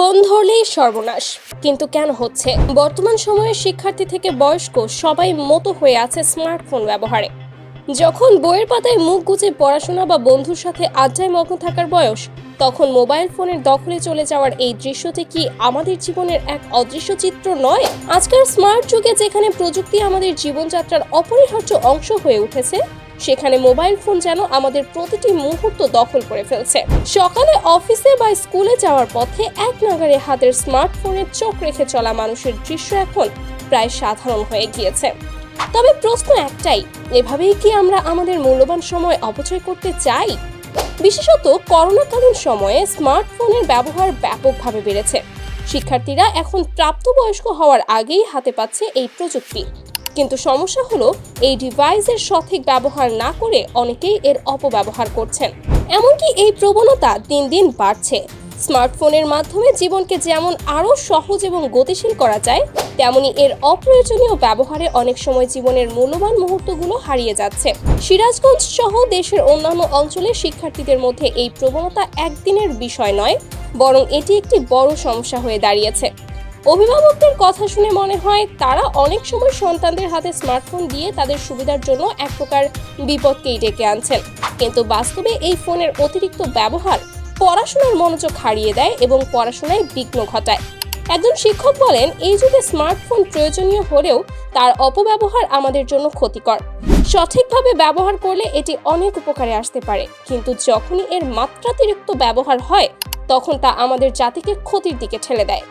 Phone ধরলেই সর্বনাশ। কিন্তু কেন হচ্ছে? বর্তমান সময়ে শিক্ষার্থী থেকে বয়স্ক সবাই মতো হয়ে আছে স্মার্টফোন ব্যবহারে। যখন বইয়ের পাতায় মুখ গুজে পড়াশোনা বা বন্ধুর সাথে আড্ডায় মগ্ন থাকার বয়স, তখন মোবাইল ফোনের দখলে চলে যাওয়ার এই দৃশ্যটি কি আমাদের জীবনের এক অদৃশ্য চিত্র নয়? আজকাল স্মার্ট যুগে যেখানে প্রযুক্তি আমাদের জীবনযাত্রার অপরিহার্য অংশ হয়ে উঠেছে, সেখানে মোবাইল ফোন যেন আমাদের প্রতিটি মুহূর্ত দখল করে ফেলছে। সকালে অফিসে বা স্কুলে যাওয়ার পথে এক নাগারে হাতের স্মার্টফোনে চোখ রেখে চলা মানুষের দৃশ্য এখন প্রায় সাধারণ হয়ে গিয়েছে। তবে প্রশ্ন একটাই, এভাবেই কি আমরা আমাদের মূল্যবান সময় অপচয় করতে চাই? বিশেষত করোনাকালীন সময়ে স্মার্টফোনের ব্যবহার ব্যাপকভাবে বেড়েছে। শিক্ষার্থীরা এখন প্রাপ্তবয়স্ক হওয়ার আগেই হাতে পাচ্ছে এই প্রযুক্তি। কিন্তু সমস্যা হলো, এই ডিভাইসের সঠিক ব্যবহার না করে অনেকেই এর অপব্যবহার করছেন। এমনকি এই প্রবণতা দিন দিন বাড়ছে। স্মার্টফোনের মাধ্যমে জীবনকে যেমন আরও সহজ এবং গতিশীল করা যায়, তেমনি এর অপ্রয়োজনীয় ব্যবহারে অনেক সময় জীবনের মূল্যবান মুহূর্তগুলো হারিয়ে যাচ্ছে। সিরাজগঞ্জ সহ দেশের অন্যান্য অঞ্চলের শিক্ষার্থীদের মধ্যে এই প্রবণতা একদিনের বিষয় নয়, বরং এটি একটি বড় সমস্যা হয়ে দাঁড়িয়েছে। অভিভাবকদের কথা শুনে মনে হয়, তারা অনেক সময় সন্তানদের হাতে স্মার্টফোন দিয়ে তাদের সুবিধার জন্য এক প্রকার বিপদকেই ডেকে আনছেন। কিন্তু বাস্তবে এই ফোনের অতিরিক্ত ব্যবহার পড়াশোনার মনোযোগ হারিয়ে দেয় এবং পড়াশোনায় বিঘ্ন ঘটায়। একজন শিক্ষক বলেন, এই যুগে স্মার্টফোন প্রয়োজনীয় হলেও তার অপব্যবহার আমাদের জন্য ক্ষতিকর। সঠিকভাবে ব্যবহার করলে এটি অনেক উপকারে আসতে পারে, কিন্তু যখনই এর মাত্রাতিরিক্ত ব্যবহার হয়, তখন তা আমাদের জাতিকে ক্ষতির দিকে ঠেলে দেয়।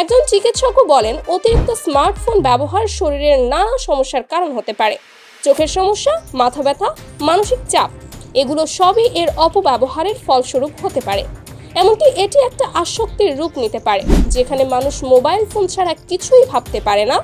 একজন চিকিৎসকও বলেন, অতিরিক্ত স্মার্টফোন ব্যবহার শরীরের নানা সমস্যার কারণ হতে পারে। চোখের সমস্যা, মাথা ব্যথা, মানসিক চাপ এগুলো সবই এর অপব্যবহারের ফলস্বরূপ হতে পারে। এমনকি এটি একটা আসক্তির রূপ নিতে পারে, যেখানে মানুষ মোবাইল ফোন ছাড়া কিছুই ভাবতে পারে না।